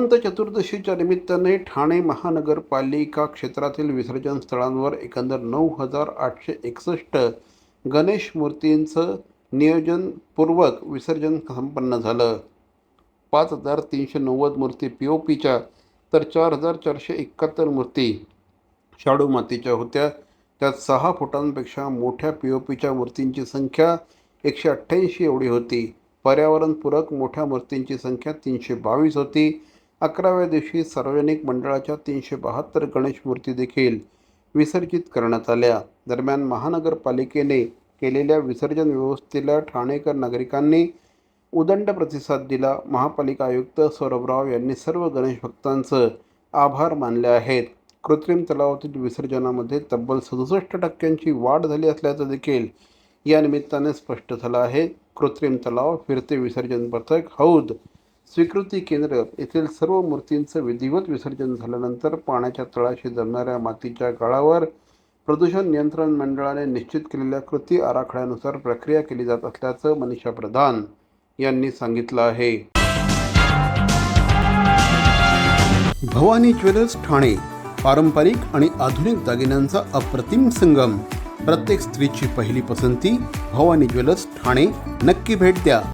अनंत चतुर्दशीच्या निमित्ताने ठाणे महानगरपालिका क्षेत्रातील विसर्जन स्थळांवर एकंदर नऊ हजार आठशे एकसष्ट गणेश मूर्तींचं नियोजनपूर्वक विसर्जन संपन्न झालं. पाच हजार तीनशे नव्वद मूर्ती पी ओ पीच्या तर चार हजार चारशे एकाहत्तर मूर्ती शाडू मातीच्या होत्या. त्यात सहा फुटांपेक्षा मोठ्या पी ओ पीच्या मूर्तींची संख्या एकशे अठ्ठ्याऐंशी एवढी होती. पर्यावरणपूरक मोठ्या मूर्तींची संख्या तीनशे बावीस होती. अकराव्या दिवशी सार्वजनिक मंडळाच्या तीनशे बहात्तर गणेश मूर्ती देखील विसर्जित करण्यात आल्या. दरम्यान महानगरपालिकेने केलेल्या विसर्जन व्यवस्थेला ठाणेकर नागरिकांनी उदंड प्रतिसाद दिला. महापालिका आयुक्त सौरभ राव यांनी सर्व गणेश भक्तांचं आभार मानले आहेत. कृत्रिम तलावातील विसर्जनामध्ये तब्बल सदुसष्ट टक्क्यांची वाढ झाली असल्याचं देखील या निमित्ताने स्पष्ट झालं आहे. कृत्रिम तलाव फिरते विसर्जन पथक हौद स्वीकृती केंद्र येथील सर्व मूर्तींचं विधिवत विसर्जन झाल्यानंतर पाण्याच्या तळाशी जमणाऱ्या मातीच्या गाळावर प्रदूषण नियंत्रण मंडळाने निश्चित केलेल्या कृती आराखड्यानुसार प्रक्रिया केली जात असल्याचं मनीषा प्रधान यांनी सांगितलं आहे. भवानी ज्वेलर्स ठाणे पारंपरिक आणि आधुनिक दागिन्यांचा अप्रतिम संगम. प्रत्येक स्त्रीची पहिली पसंती भवानी ज्वेलर्स ठाणे. नक्की भेट द्या.